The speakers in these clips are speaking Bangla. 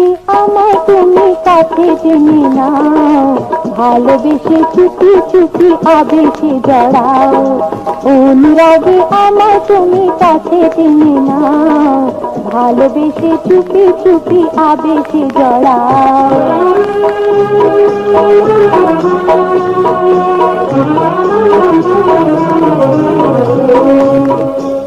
রাগে আমার তুমি কাছে জেনে নাও। ভালোবেসে চুপি চুপি আবেশে জড়াও। অনুরাগে আমার তুমি কাছে জেনে নাও। ভালোবেসে চুপি চুপি আবেশে জড়াও। এই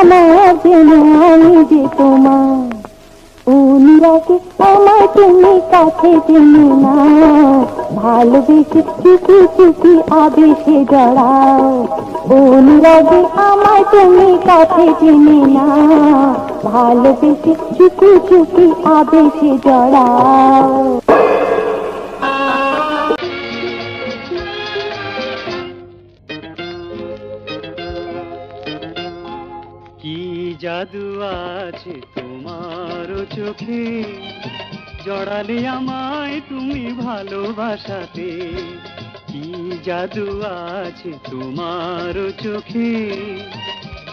আমার আমি যে তোমার অনুরাগে আমার তুমি কাছে জেনে না। ভালোবেসে চুপি চুপি আবেশে জড়াও অনুরাগে আমার তুমি কাছে জেনে না। ভালোবেসে চুপি চুপি আবেশে জড়াও জাদু আছে তোমার চোখে। জড়ালে আমায় তুমি ভালোবাসাতে। কি জাদু আছে তোমার চোখে?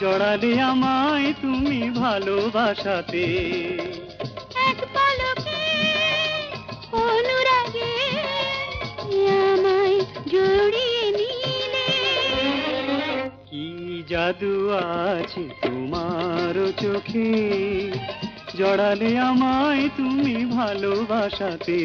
জড়ালে আমায় তুমি ভালোবাসাতে। জাদু আছে তোমার চোখে। জড়ালে আমায় তুমি ভালোবাসাতে।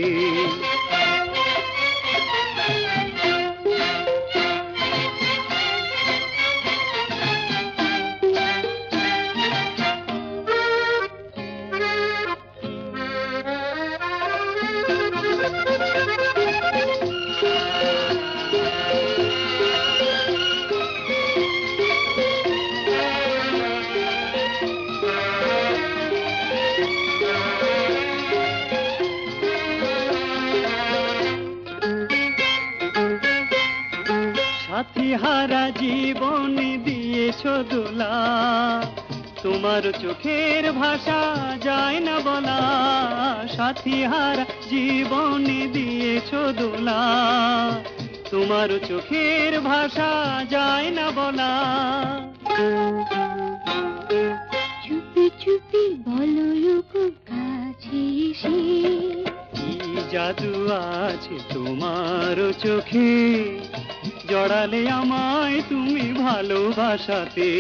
হারা জীবন দিয়েছ দোলা তোমার চোখের ভাষা যায় না বলা। সাথী হারা জীবন দিয়েছ দোলা তোমার চোখের ভাষা যায় না বলা। চুপি চুপি বলো কাছে এসে। কি জাদু আছে তোমার চোখে? জড়ালে আমায় তুমি ভালোবাসাতে।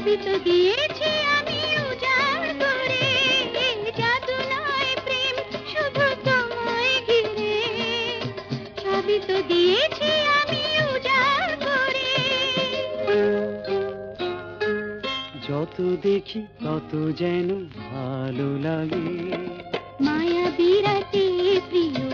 সবই তো দিয়েছি আমি উজাড় করে। জাদু নয় প্রেম শুধু তোমায় ঘিরে। সবই তো দিয়েছি আমি উজাড় করে। যত দেখি তত যেন ভালো লাগে। মায়া বিরাতে প্রিয়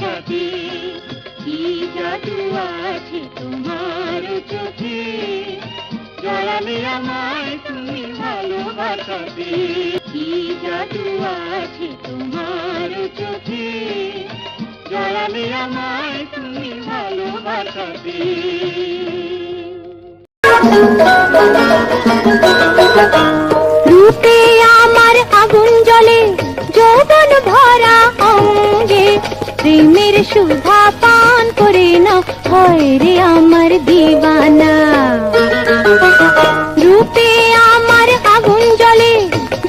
ভালোবাসাতে কি জাদু আছে তোমার চোখে? জড়ালে আমায় তুমি ভালোবাসাতে কি জাদু আছে তোমার চোখে? জড়ালে আমায় তুমি ভালোবাসাতে রূপে আমার আগুন জ্বলে সুধা পান করে না হয় রে আমার দিবানা। রূপে আমার আগুন জলে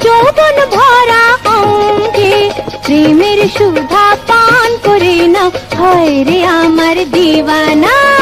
যৌবন ভরা অঙ্গে। প্রেমের সুধা পান করে না হয় রে আমার দিবানা।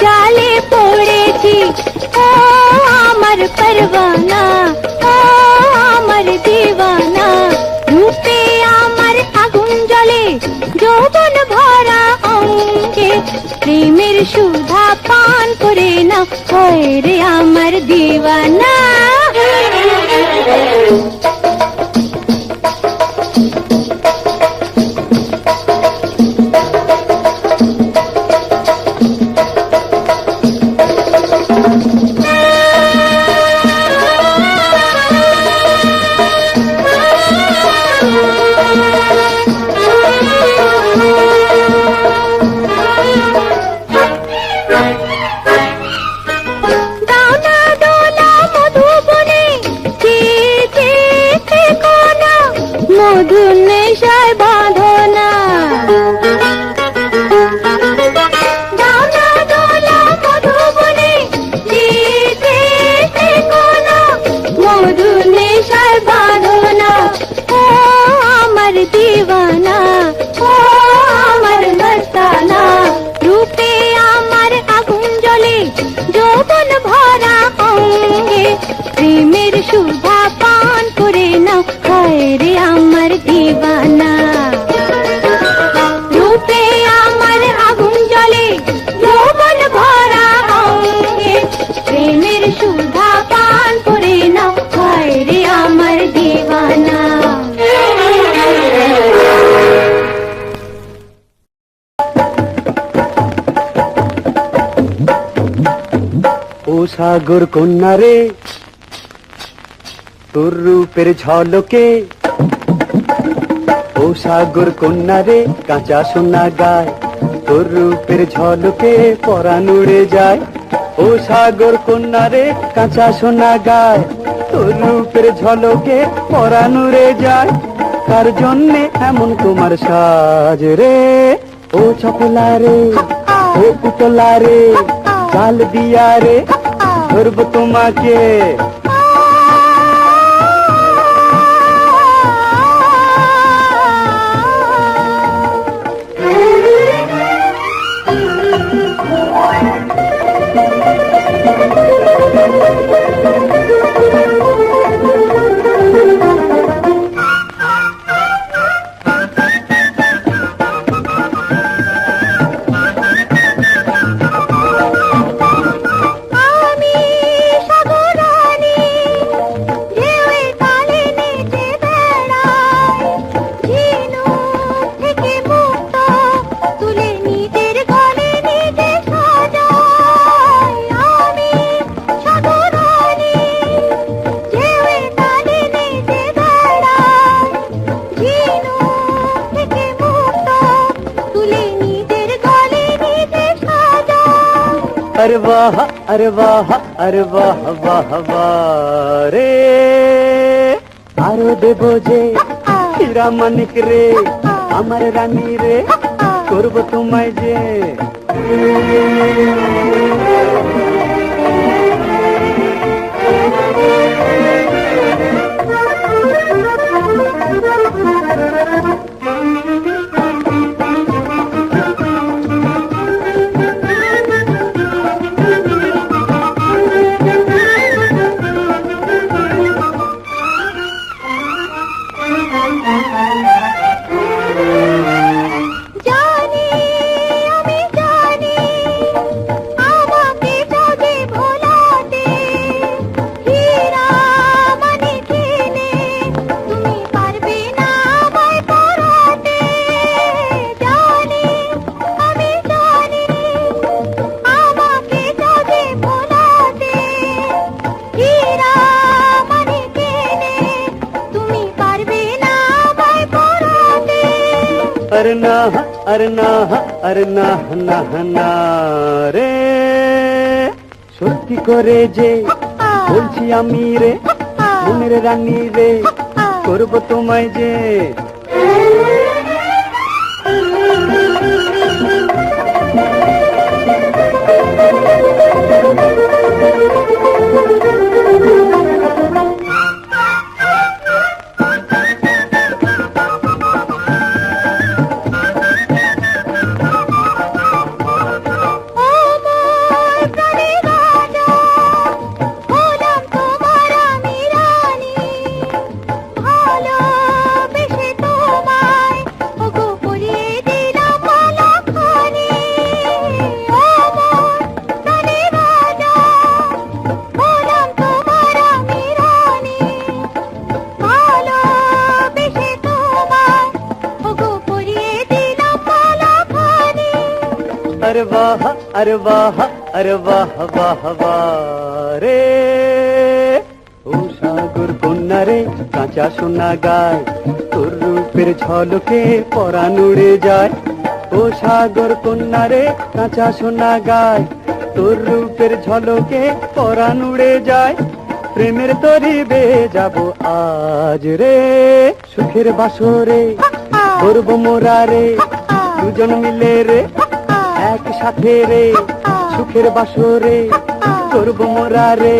জালে আমার পরবানা ও আমার আগুন জ্বলে, যৌবন ভরা অঙ্গে, প্রেমের সুধা পান করে না হয় রে আমার ও সাগর কন্যা রে তোর রূপের ঝলকে। ও সাগর কন্যা রে কাঁচা সোনা গায় তোর রূপের ঝলকে পরাণ উড়ে যায়। ও সাগর কন্যা রে কাঁচা সোনা গায় তোর রূপের ঝলকে পরাণ উড়ে যায়। কার জন্যে এমন তোমার সাজ রে? ও চপলা রে ও পুতলা রে চাল দিয়া রে ধরবো তোমাকে अरे वाह अरे वाह अरे वाह वाह वाह रे আরো দেব যে হীরা মানিক রে আমার রানী রে করব তোমায় যে अरे ना अरे ना अरे না না না রে সত্যি করে যে বলছি আমি রে মনের রানী রে করব তোমায় যে আমার अरे वाह अरे वाह अरे वाह वाह वाह রে ও সাগর কন্যা রে কাঁচা সোনা গায় তোর রূপের ঝলকে পরাণ উড়ে যায় ও সাগর কন্যা রে কাঁচা সোনা গায় তোর রূপের ঝলকে পরাণ উড়ে যায় প্রেমের তরি বে যাব আজ রে সুখের বাসরে করব মোরা রে দুজন মিলে রে একসাথে রে, সুখের বাসরে, করব মোরা রে,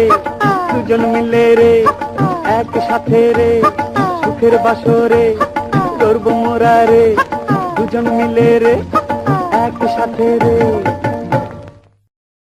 দুজন মিলে রে, একসাথে রে, সুখের বাসরে, করব মোরা রে, দুজন মিলে রে, একসাথে রে।